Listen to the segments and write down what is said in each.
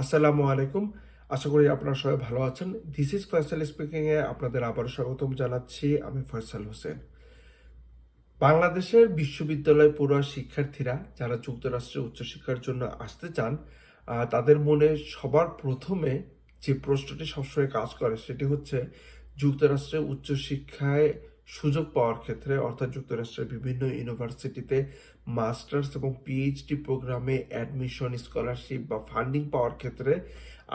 আসসালামু আলাইকুম। আশা করি আপনারা সবাই ভালো আছেন। দিস ইজ ফয়সাল স্পিকিং এ আপনাদের আবারও স্বাগতম জানাচ্ছি। আমি ফয়সাল হোসেন। বাংলাদেশের বিশ্ববিদ্যালয় পড়ুয়া শিক্ষার্থীরা যারা যুক্তরাষ্ট্রে উচ্চশিক্ষার জন্য আসতে চান তাদের মনে সবার প্রথমে যে প্রশ্নটি সবসময় কাজ করে সেটি হচ্ছে, যুক্তরাষ্ট্রে উচ্চশিক্ষায় সুযোগ পাওয়ার ক্ষেত্রে, অর্থাৎ যুক্তরাষ্ট্রের বিভিন্ন ইউনিভার্সিটিতে মাস্টার্স এবং পিএইচডি প্রোগ্রামে অ্যাডমিশন স্কলারশিপ বা ফান্ডিং পাওয়ার ক্ষেত্রে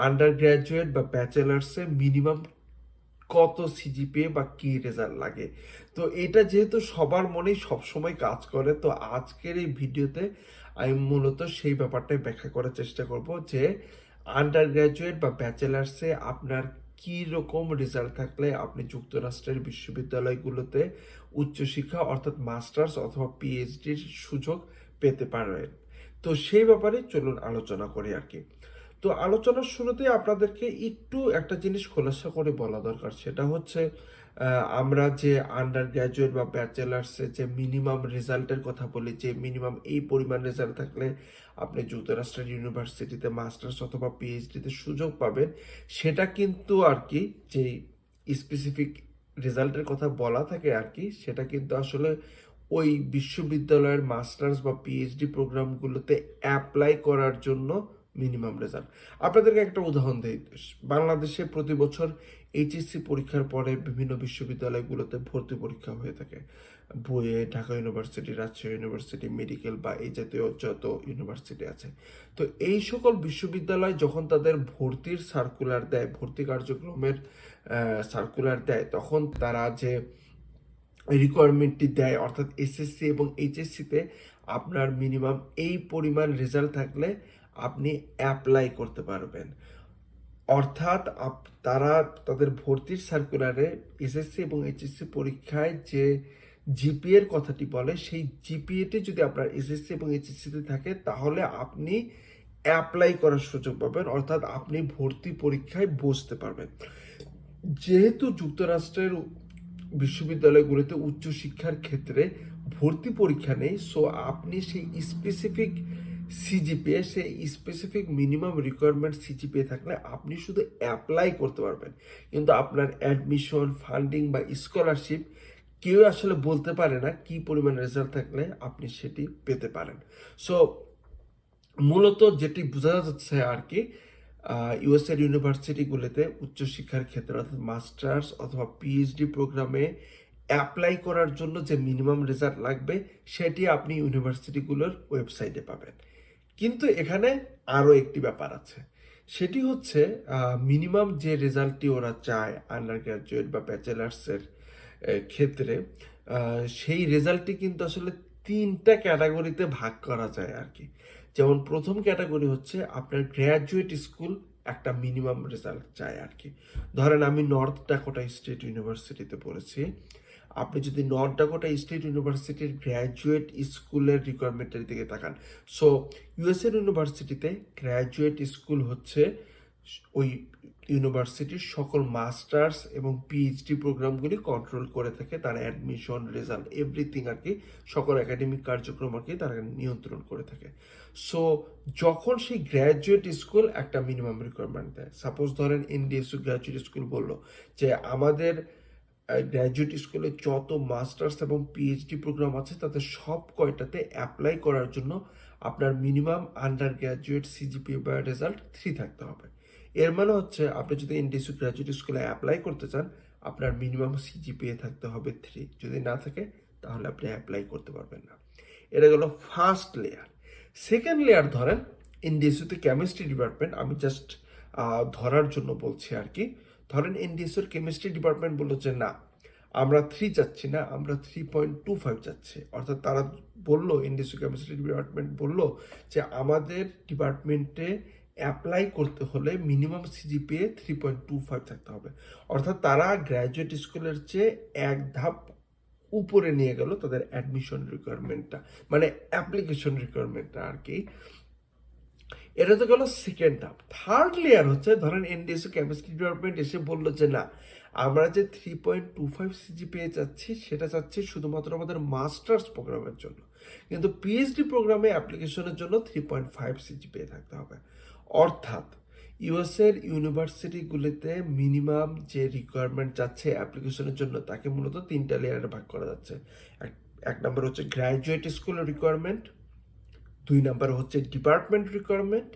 আন্ডার গ্র্যাজুয়েট বা ব্যাচেলার্সে মিনিমাম কত সিজিপিএ বা কি রেজাল্ট লাগে? তো এটা যেহেতু সবার মনেই সবসময় কাজ করে, তো আজকের এই ভিডিওতে আমি মূলত সেই ব্যাপারটাই ব্যাখ্যা করার চেষ্টা করব যে আন্ডার গ্র্যাজুয়েট বা ব্যাচেলার্সে আপনার কি রকম রেজাল্ট থাকলে আপনি যুক্তরাষ্ট্রের বিশ্ববিদ্যালয়গুলোতে উচ্চশিক্ষা অর্থাৎ মাস্টার্স অথবা পিএইচডির সুযোগ পেতে পারবেন? তো সেই ব্যাপারে চলুন আলোচনা করি আর কি। তো আলোচনার শুরুতে আপনাদেরকে একটু একটা জিনিস খোলাসা করে বলা দরকার, সেটা হচ্ছে আমরা যে আন্ডার গ্র্যাজুয়েট বা ব্যাচেলার্সে যে মিনিমাম রেজাল্টের কথা বলি, যে মিনিমাম এই পরিমাণ রেজাল্ট থাকলে আপনি যুক্তরাষ্ট্রের ইউনিভার্সিটিতে মাস্টার্স অথবা পিএইচডিতে সুযোগ পাবেন। সেটা কিন্তু আর কি যে স্পেসিফিক রেজাল্টের কথা বলা থাকে আর কি, সেটা কিন্তু আসলে ওই বিশ্ববিদ্যালয়ের মাস্টার্স বা পিএইচডি প্রোগ্রামগুলোতে অ্যাপ্লাই করার জন্য মিনিমাম রেজাল্ট আপনাদেরকে একটা উদাহরণ দিই, বাংলাদেশে প্রতি বছর এইচএসসি পরীক্ষার পরে বিভিন্ন বিশ্ববিদ্যালয়গুলোতে ভর্তি পরীক্ষা হয়ে থাকে। বইয়ে Dhaka university, Rajshahi university, medical বা এই জাতীয় যত ইউনিভার্সিটি আছে। তো এই সকল বিশ্ববিদ্যালয় যখন তাদের ভর্তির সার্কুলার দেয়, ভর্তি কার্যক্রমের সার্কুলার দেয়, তখন তারা যে রিকোয়ারমেন্টটি দেয়, অর্থাৎ এসএসসি এবং এইচএসসিতে আপনার মিনিমাম এই পরিমাণ রেজাল্ট থাকলে আপনি অ্যাপ্লাই করতে পারবেন। অর্থাৎ তারা তাদের ভর্তির সার্কুলারে এসএসসি এবং এইচএসসি পরীক্ষায় যে জিপিএর কথাটি বলে, সেই জিপিএটি যদি আপনার এসএসসি এবং এইচএসসিতে থাকে, তাহলে আপনি অ্যাপ্লাই করার সুযোগ পাবেন। অর্থাৎ আপনি ভর্তি পরীক্ষায় বসতে পারবেন। যেহেতু যুক্তরাষ্ট্রের বিশ্ববিদ্যালয়গুলোতে উচ্চশিক্ষার ক্ষেত্রে ভর্তি পরীক্ষা নেই সো আপনি সেই স্পেসিফিক সিজিপিএ সেই স্পেসিফিক মিনিমাম রিকোয়ারমেন্ট সিজিপিএ থাকলে আপনি শুধু অ্যাপ্লাই করতে পারবেন। কিন্তু আপনার অ্যাডমিশন ফান্ডিং বা স্কলারশিপ কেউ আসলে বলতে পারে না কি পরিমাণ রেজাল্ট থাকলে আপনি সেটি পেতে পারেন। সো মূলত যেটি বোঝা যাচ্ছে আর কি ইউএসএর ইউনিভার্সিটিগুলোতে উচ্চশিক্ষার ক্ষেত্রে অর্থাৎ মাস্টার্স অথবা পিএইচডি প্রোগ্রামে অ্যাপ্লাই করার জন্য যে মিনিমাম রেজাল্ট লাগবে, সেটি আপনি ইউনিভার্সিটিগুলোর ওয়েবসাইটে পাবেন। কিন্তু এখানে আরও একটি ব্যাপার আছে। সেটি হচ্ছে মিনিমাম যে রেজাল্টটি ওরা চায় আন্ডার গ্র্যাজুয়েট বা ব্যাচেলার্সের ক্ষেত্রে সেই রেজাল্টটি কিন্তু আসলে তিনটা ক্যাটাগরিতে ভাগ করা যায় আর কি যেমন প্রথম ক্যাটাগরি হচ্ছে আপনার গ্র্যাজুয়েট স্কুল একটা মিনিমাম রেজাল্ট চায় আর কি ধরেন আমি নর্থ ডাকোটা স্টেট ইউনিভার্সিটিতে পড়েছি। আপনি যদি নর্থ ডাকোটা স্টেট ইউনিভার্সিটির গ্র্যাজুয়েট স্কুলের রিকোয়ারমেন্টের দিকে তাকান। সো ইউএসএর ইউনিভার্সিটিতে গ্র্যাজুয়েট স্কুল হচ্ছে ওই ইউনিভার্সিটির সকল মাস্টার্স এবং পিএইচডি প্রোগ্রামগুলি কন্ট্রোল করে থাকে, তারা অ্যাডমিশন রেজাল্ট এভরিথিং আর কি সকল একাডেমিক কার্যক্রম আর কি তারা নিয়ন্ত্রণ করে থাকে। সো যখন সেই গ্র্যাজুয়েট স্কুল একটা মিনিমাম রিকোয়ারমেন্ট দেয় সাপোজ ধরেন এনডিএসইউ গ্র্যাজুয়েট স্কুল বলল যে আমাদের গ্র্যাজুয়েট স্কুলে যত মাস্টার্স এবং পিএইচডি প্রোগ্রাম আছে, তাতে সব কয়টাতে অ্যাপ্লাই করার জন্য আপনার মিনিমাম আন্ডার গ্র্যাজুয়েট সিজিপিএ বা রেজাল্ট থ্রি থাকতে হবে। এর মানে হচ্ছে, আপনি যদি এনডিএসইউ গ্র্যাজুয়েট স্কুলে অ্যাপ্লাই করতে চান, আপনার মিনিমাম সিজিপিএ থাকতে হবে থ্রি যদি না থাকে, তাহলে আপনি অ্যাপ্লাই করতে পারবেন না। এটা গেল ফার্স্ট লেয়ার সেকেন্ড লেয়ার ধরেন এনডিএসইউতে কেমিস্ট্রি ডিপার্টমেন্ট আমি জাস্ট ধরার জন্য বলছি আর কি ধরেন এনডিএসইউর কেমিস্ট্রি ডিপার্টমেন্ট বলল যে না, আমরা থ্রি চাচ্ছি না, আমরা থ্রি পয়েন্ট টু ফাইভ চাচ্ছি। অর্থাৎ তারা বলল এনডিএসও কেমিস্ট্রি ডিপার্টমেন্ট বলল যে আমাদের ডিপার্টমেন্টে অ্যাপ্লাই করতে হলে minimum CGPA three point two five থাকতে হবে। অর্থাৎ তারা গ্র্যাজুয়েট স্কুলের চেয়ে এক ধাপ উপরে নিয়ে গেল তাদের অ্যাডমিশন রিকোয়ারমেন্টটা মানে অ্যাপ্লিকেশন রিকোয়ারমেন্টটা আর কি। এটা তো গেল সেকেন্ড ধাপ থার্ড লেয়ার হচ্ছে, ধরেন এনডিএসও কেমিস্ট্রি ডিপার্টমেন্ট এসে বলল যে, না, আমরা যে three point two five CG পেয়ে যাচ্ছি, সেটা চাচ্ছি শুধুমাত্র আমাদের মাস্টার্স প্রোগ্রামের জন্য। কিন্তু পিএইচডি প্রোগ্রামে অ্যাপ্লিকেশনের জন্য থ্রি পয়েন্ট ফাইভ সিজি পেয়ে থাকতে হবে। অর্থাৎ ইউএসের ইউনিভার্সিটিগুলিতে মিনিমাম যে রিকোয়ারমেন্ট যাচ্ছে অ্যাপ্লিকেশনের জন্য, তাকে মূলত তিনটা লেয়ারে ভাগ করা যাচ্ছে। এক নম্বর হচ্ছে গ্র্যাজুয়েট স্কুলের রিকোয়ারমেন্ট দুই নম্বর হচ্ছে ডিপার্টমেন্ট রিকোয়ারমেন্ট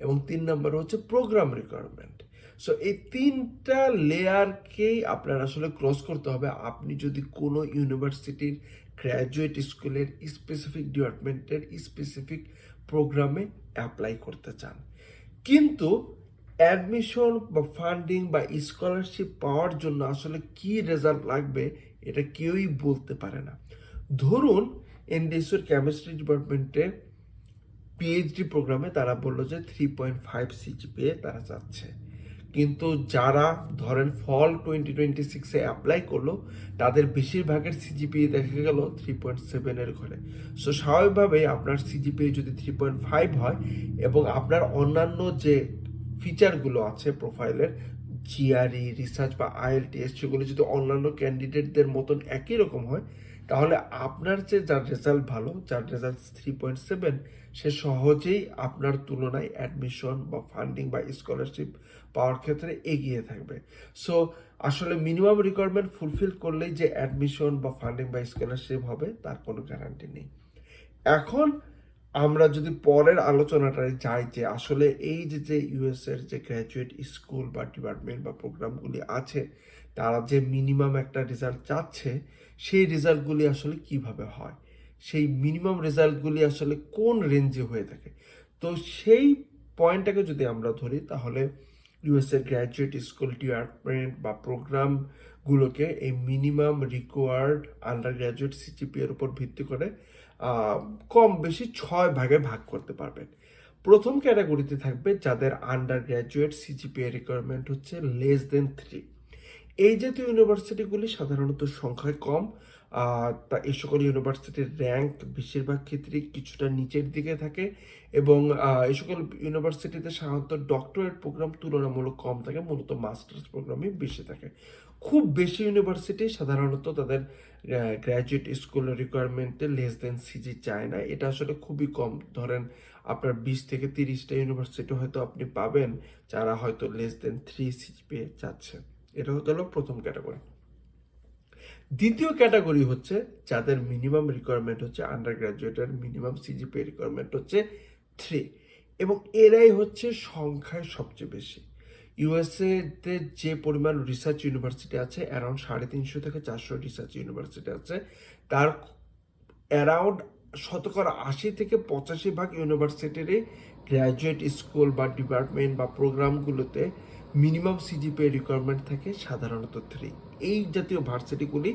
এবং তিন নম্বর হচ্ছে প্রোগ্রাম রিকোয়ারমেন্ট সো এই তিনটা লেয়ারকেই আপনার আসলে ক্রস করতে হবে। আপনি যদি কোনো ইউনিভার্সিটির গ্র্যাজুয়েট স্কুলের স্পেসিফিক ডিপার্টমেন্টের স্পেসিফিক প্রোগ্রামে অ্যাপ্লাই করতে চান। কিন্তু অ্যাডমিশন বা ফান্ডিং বা স্কলারশিপ পাওয়ার জন্য আসলে কি রেজাল্ট লাগবে এটা কেউই বলতে পারে না। ধরুন এনডিএসওর কেমিস্ট্রি ডিপার্টমেন্টে পিএইচডি প্রোগ্রামে তারা বলল যে থ্রি পয়েন্ট ফাইভ সিজিপিএ তারা চাচ্ছে কিন্তু যারা ধরেন ফল টোয়েন্টি টোয়েন্টি সিক্সে অ্যাপ্লাই করল, তাদের বেশিরভাগের সিজিপিএ দেখা গেল থ্রি পয়েন্ট সেভেনের ঘরে। সো স্বাভাবিকভাবেই আপনার সিজিপিএ যদি থ্রি পয়েন্ট ফাইভ হয় এবং আপনার অন্যান্য যে ফিচারগুলো আছে প্রোফাইলের জিআরই রিসার্চ বা আইএলটিএস সেগুলো যদি অন্যান্য ক্যান্ডিডেটদের মতন একই রকম হয় তাহলে আপনার যে যার রেজাল্ট ভালো, যার রেজাল্ট থ্রি পয়েন্ট সেভেন সে সহজেই আপনার তুলনায় অ্যাডমিশন বা ফান্ডিং বা স্কলারশিপ পাওয়ার ক্ষেত্রে এগিয়ে থাকবে। সো আসলে মিনিমাম রিকোয়ারমেন্ট ফুলফিল করলেই যে অ্যাডমিশন বা ফান্ডিং বা স্কলারশিপ হবে, তার কোনো গ্যারান্টি নেই। এখন আমরা যদি পরের আলোচনাটায় যাই যে আসলে এই যে যে ইউএস এর যে গ্র্যাজুয়েট স্কুল বা ডিপার্টমেন্ট বা প্রোগ্রামগুলি আছে তারা যে মিনিমাম একটা রেজাল্ট চাচ্ছে, সেই রেজাল্টগুলি আসলে কীভাবে হয়? সেই মিনিমাম রেজাল্টগুলি আসলে কোন রেঞ্জে হয়ে থাকে? তো সেই পয়েন্টটাকে যদি আমরা ধরি, তাহলে ইউএস এর গ্র্যাজুয়েট স্কুল ডিপার্টমেন্ট বা প্রোগ্রামগুলোকে এই minimum required undergraduate CGPA এর উপর ভিত্তি করে কম বেশি ছয় ভাগে ভাগ করতে পারবেন। প্রথম ক্যাটাগরিতে থাকবে যাদের আন্ডার গ্র্যাজুয়েট সিজিপিএ রিকোয়ারমেন্ট হচ্ছে লেস দেন থ্রি এই জাতীয় ইউনিভার্সিটিগুলি সাধারণত সংখ্যায় কম তা এই সকল ইউনিভার্সিটির র্যাঙ্ক বেশিরভাগ ক্ষেত্রেই কিছুটা নিচের দিকে থাকে এবং এই সকল ইউনিভার্সিটিতে সাধারণত ডক্টরেট প্রোগ্রাম তুলনামূলক কম থাকে, মূলত মাস্টার্স প্রোগ্রামই বেশি থাকে। খুব বেশি ইউনিভার্সিটি সাধারণত তাদের গ্র্যাজুয়েট স্কুল রিকোয়ারমেন্টে লেস দেন সিজি চায় না। এটা আসলে খুবই কম। ধরেন আপনার বিশ থেকে তিরিশটা ইউনিভার্সিটি হয়তো আপনি পাবেন, যারা হয়তো লেস দেন থ্রি সিজি পেয়ে যাচ্ছে। এটা হতে হলো প্রথম ক্যাটাগরি দ্বিতীয় ক্যাটাগরি হচ্ছে যাদের মিনিমাম রিকোয়ারমেন্ট হচ্ছে আন্ডার গ্রাজুয়েটের মিনিমাম সিজিপি রিকোয়ারমেন্ট হচ্ছে থ্রি এবং এরাই হচ্ছে সংখ্যায় সবচেয়ে বেশি। ইউএসএ তে যে পরিমাণ রিসার্চ ইউনিভার্সিটি আছে অ্যারাউন্ড সাড়ে তিনশো থেকে চারশো রিসার্চ ইউনিভার্সিটি আছে, তার অ্যারাউন্ড শতকরা আশি থেকে পঁচাশি ভাগ ইউনিভার্সিটিরই গ্র্যাজুয়েট স্কুল বা ডিপার্টমেন্ট বা প্রোগ্রামগুলোতে মিনিমাম সিজিপিএ রিকোয়ারমেন্ট থাকে সাধারণত থ্রি এই জাতীয় ভার্সিটিগুলি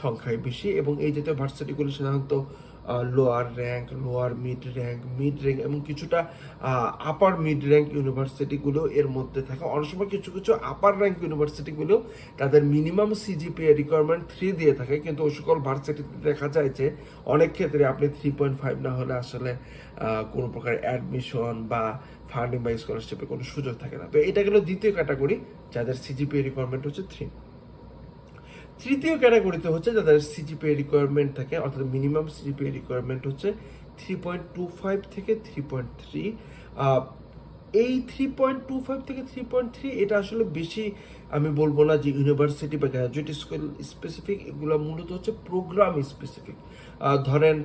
সংখ্যায় বেশি এবং এই জাতীয় ভার্সিটিগুলি সাধারণত lower rank lower mid rank mid rank এবং কিছুটা আপার মিড র্যাঙ্ক ইউনিভার্সিটিগুলো এর মধ্যে থাকে। অনেক সময় কিছু কিছু আপার র্যাঙ্ক ইউনিভার্সিটিগুলো তাদের মিনিমাম সিজিপিএ রিকোয়ারমেন্ট থ্রি দিয়ে থাকে। কিন্তু ওই সকল ভার্সিটিতে দেখা যায় যে অনেক ক্ষেত্রে আপনি থ্রি পয়েন্ট ফাইভ না হলে আসলে কোনো প্রকার অ্যাডমিশন বা ফান্ডিং বা স্কলারশিপের কোনো সুযোগ থাকে না। তো এটা গেল দ্বিতীয় ক্যাটাগরি যাদের সিজিপিএ রিকোয়ারমেন্ট হচ্ছে থ্রি তৃতীয় ক্যাটাগরিতে হচ্ছে যাদের সিজিপিএ রিকোয়ারমেন্ট থাকে, অর্থাৎ মিনিমাম সিজিপিএ রিকোয়ারমেন্ট হচ্ছে থ্রি পয়েন্ট টু ফাইভ থেকে থ্রি পয়েন্ট থ্রি এই থ্রি পয়েন্ট টু ফাইভ থেকে থ্রি পয়েন্ট থ্রি এটা আসলে বেশি আমি বলব না যে ইউনিভার্সিটি বা গ্র্যাজুয়েট স্কুল স্পেসিফিক এগুলো মূলত হচ্ছে প্রোগ্রাম স্পেসিফিক ধরেন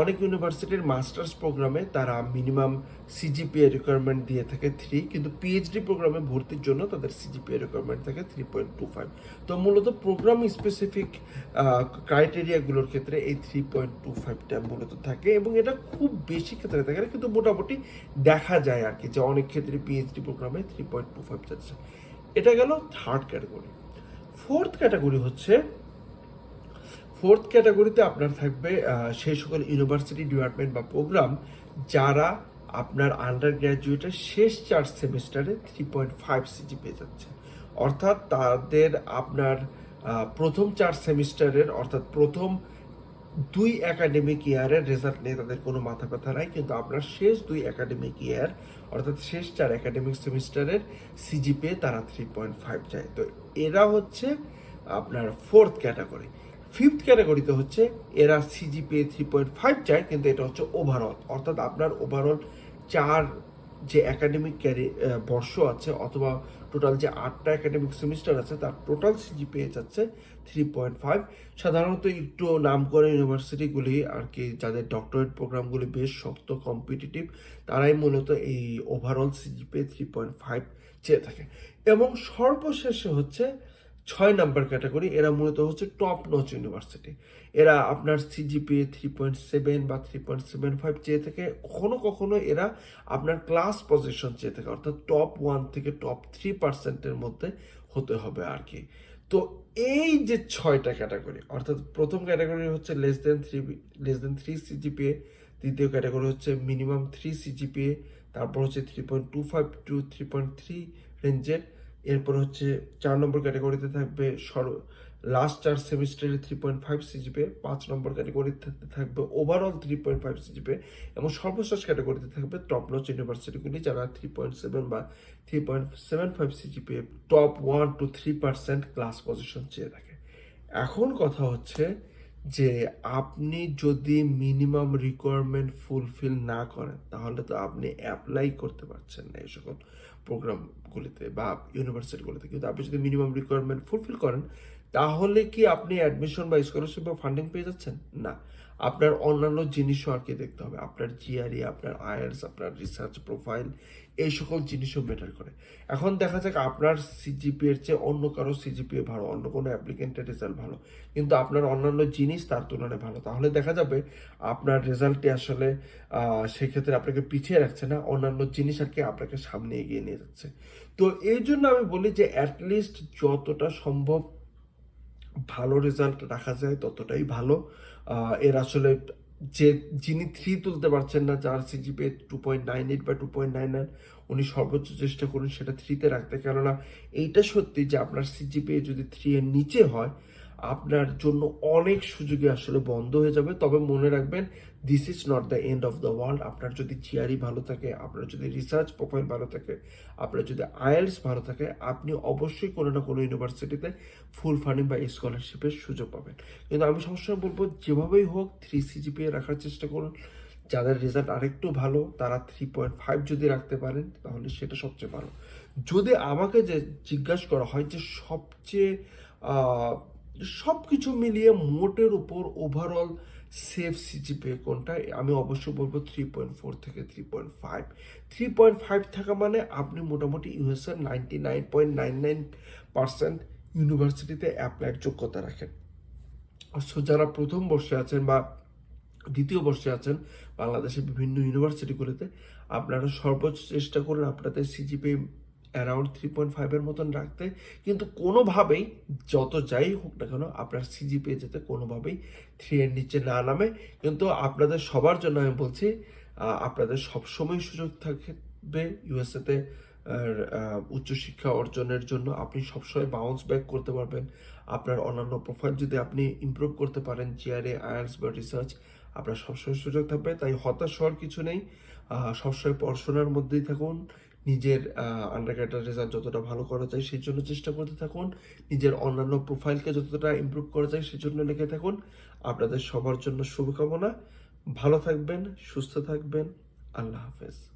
অনেক ইউনিভার্সিটির মাস্টার্স প্রোগ্রামে তারা মিনিমাম সিজিপিএ রিকোয়ারমেন্ট দিয়ে থাকে থ্রি কিন্তু পিএইচডি প্রোগ্রামে ভর্তির জন্য তাদের সিজিপিএ রিকোয়ারমেন্ট থাকে থ্রি পয়েন্ট টু ফাইভ তো মূলত প্রোগ্রাম স্পেসিফিক ক্রাইটেরিয়াগুলোর ক্ষেত্রে এই থ্রি পয়েন্ট টু ফাইভটা মূলত থাকে এবং এটা খুব বেশি ক্ষেত্রে থাকে কিন্তু মোটামুটি দেখা যায় আর কি যে অনেক ক্ষেত্রে পিএইচডি প্রোগ্রামে থ্রি পয়েন্ট টু ফাইভ যাচ্ছে এটা গেল থার্ড ক্যাটাগরি ফোর্থ ক্যাটাগরি হচ্ছে ফোর্থ ক্যাটাগরিতে আপনার থাকবে সেই সকল ইউনিভার্সিটি ডিপার্টমেন্ট বা প্রোগ্রাম যারা আপনার আন্ডার গ্র্যাজুয়েটের শেষ চার সেমিস্টারে থ্রি পয়েন্ট ফাইভ সিজি পেয়ে যাচ্ছে। অর্থাৎ তাদের আপনার প্রথম চার সেমিস্টারের অর্থাৎ প্রথম দুই একাডেমিক ইয়ারের রেজাল্ট নিয়ে তাদের কোনো মাথা ব্যথা নাই, কিন্তু আপনার শেষ দুই একাডেমিক ইয়ার অর্থাৎ শেষ চার একাডেমিক সেমিস্টারের সিজিপে তারা থ্রি পয়েন্ট ফাইভ চায়। তো এরা হচ্ছে আপনার ফোর্থ ক্যাটাগরি ফিফথ ক্যাটাগরিতে হচ্ছে এরা সিজিপি থ্রি পয়েন্ট ফাইভ চায়, কিন্তু এটা হচ্ছে ওভারঅল অর্থাৎ আপনার ওভারঅল চার যে একাডেমিক বর্ষ আছে অথবা টোটাল যে আটটা একাডেমিক সেমিস্টার আছে, তার টোটাল সিজি পেয়ে যাচ্ছে থ্রি পয়েন্ট ফাইভ সাধারণত একটু নাম করে ইউনিভার্সিটিগুলি আর কি, যাদের ডক্টরেট প্রোগ্রামগুলি বেশ শক্ত কম্পিটিটিভ তারাই মূলত এই overall CGPA three point five চেয়ে থাকে। এবং সর্বশেষে হচ্ছে ছয় নাম্বার ক্যাটাগরি, এরা মূলত হচ্ছে টপ নচ ইউনিভার্সিটি এরা আপনার সিজিপিএ থ্রি পয়েন্ট সেভেন বা থ্রি পয়েন্ট সেভেন ফাইভ চেয়ে থেকে কখনো কখনো এরা আপনার ক্লাস পজিশন চেয়ে থাকে, অর্থাৎ টপ ওয়ান থেকে টপ থ্রি পার্সেন্টের মধ্যে হতে হবে আর কি। তো এই যে ছয়টা ক্যাটাগরি, অর্থাৎ প্রথম ক্যাটাগরি হচ্ছে less than three less than three CGPA দ্বিতীয় ক্যাটাগরি হচ্ছে মিনিমাম থ্রি সিজিপিএ তারপর হচ্ছে three point two five to three point three রেঞ্জের এরপর হচ্ছে চার নম্বর ক্যাটাগরিতে থাকবে সর লাস্ট চার সেমিস্টারে থ্রি পয়েন্ট ফাইভ সিজিপে পাঁচ নম্বর ক্যাটাগরিতে থাকবে overall three point five CGPA এবং সর্বশেষ ক্যাটাগরিতে থাকবে টপ নচ ইউনিভার্সিটিগুলি যারা থ্রি পয়েন্ট সেভেন বা three point seven five CGPA top one two three percent class position চেয়ে থাকে। এখন কথা হচ্ছে যে আপনি যদি মিনিমাম রিকোয়ারমেন্ট ফুলফিল না করেন, তাহলে তো আপনি অ্যাপ্লাই করতে পারছেন না এই সকল প্রোগ্রামগুলিতে বা ইউনিভার্সিটিগুলিতে কিন্তু আপনি যদি মিনিমাম রিকোয়ারমেন্ট ফুলফিল করেন, তাহলে কি আপনি অ্যাডমিশন বা স্কলারশিপ বা ফান্ডিং পেয়ে যাচ্ছেন? না। আপনার অন্যান্য জিনিসও আর কি দেখতে হবে। আপনার জিআরই আপনার আয়ার্স আপনার রিসার্চ প্রোফাইল এই সকল জিনিসও ম্যাটার করে। এখন দেখা যাক আপনার সিজিপি এর চেয়ে অন্য কারও সিজিপিএ ভালো, অন্য কোনো অ্যাপ্লিকেন্টের রেজাল্ট ভালো। কিন্তু আপনার অন্যান্য জিনিস তার তুলনায় ভালো। তাহলে দেখা যাবে আপনার রেজাল্টটি আসলে সেক্ষেত্রে আপনাকে পিছিয়ে রাখছে না, অন্যান্য জিনিস আর কি আপনাকে সামনে এগিয়ে নিয়ে যাচ্ছে। তো এই জন্য আমি বলি যে অ্যাটলিস্ট যতটা সম্ভব ভালো রেজাল্ট রাখা যায়, ততটাই ভালো। এর আসলে যে যিনি থ্রি তুলতে পারছেন না, যার CGPA two point nine eight বা টু পয়েন্ট নাইন নাইন উনি সর্বোচ্চ চেষ্টা করুন সেটা থ্রিতে রাখতে। কেননা এইটা সত্যি যে আপনার সিজিপে যদি থ্রি এর নিচে হয় আপনার জন্য অনেক সুযোগে আসলে বন্ধ হয়ে যাবে। তবে মনে রাখবেন this is not the end of the world আপনার যদি জিআরই ভালো থাকে, আপনার যদি রিসার্চ প্রোফাইল ভালো থাকে, আপনার যদি আইএলস ভালো থাকে, আপনি অবশ্যই কোনো না কোনো ইউনিভার্সিটিতে ফুল ফান্ডিং বা স্কলারশিপের সুযোগ পাবেন। কিন্তু আমি সবসময় বলব, যেভাবেই হোক থ্রি সিজিপিএ রাখার চেষ্টা করুন। যাদের রেজাল্ট আরেকটু ভালো, তারা থ্রি পয়েন্ট ফাইভ যদি রাখতে পারেন, তাহলে সেটা সবচেয়ে ভালো। যদি আমাকে যে জিজ্ঞাসা করা হয় যে সবচেয়ে সব কিছু মিলিয়ে মোটের উপর ওভারঅল সেফ সিজিপিএ কোনটা? আমি অবশ্যই বলব থ্রি পয়েন্ট ফোর থেকে three point five three point five থাকা মানে আপনি মোটামুটি ইউএসএর ninety nine point nine nine percent ইউনিভার্সিটিতে অ্যাপ্লাইয়ের যোগ্যতা রাখেন। সো যারা প্রথম বর্ষে আছেন বা দ্বিতীয় বর্ষে আছেন বাংলাদেশের বিভিন্ন ইউনিভার্সিটিগুলিতে আপনারা সর্বোচ্চ চেষ্টা করুন আপনাদের সিজিপি অ্যারাউন্ড থ্রি পয়েন্ট ফাইভের মতন রাখতে। কিন্তু কোনোভাবেই যত যাই হোক না কেন, আপনার সিজিপিএ যাতে কোনোভাবেই থ্রি এর নিচে না নামে। কিন্তু আপনাদের সবার জন্য আমি বলছি আপনাদের সবসময় সুযোগ থাকবে ইউএসএতে উচ্চশিক্ষা অর্জনের জন্য। আপনি সবসময় বাউন্স ব্যাক করতে পারবেন। আপনার অন্যান্য প্রোফাইল যদি আপনি ইমপ্রুভ করতে পারেন জিআরএ আয়ার্স বা রিসার্চ আপনার সবসময় সুযোগ থাকবে। তাই হতাশ হওয়ার কিছু নেই। সবসময় পড়াশোনার মধ্যেই থাকুন। নিজের আন্ডার রেজাল্ট যতটা ভালো করা যায় সেই জন্য চেষ্টা করতে থাকুন। নিজের অন্যান্য প্রোফাইলকে যতটা ইম্প্রুভ করা যায় সেই জন্য লিখে থাকুন। আপনাদের সবার জন্য শুভকামনা। ভালো থাকবেন, সুস্থ থাকবেন। আল্লাহ হাফেজ।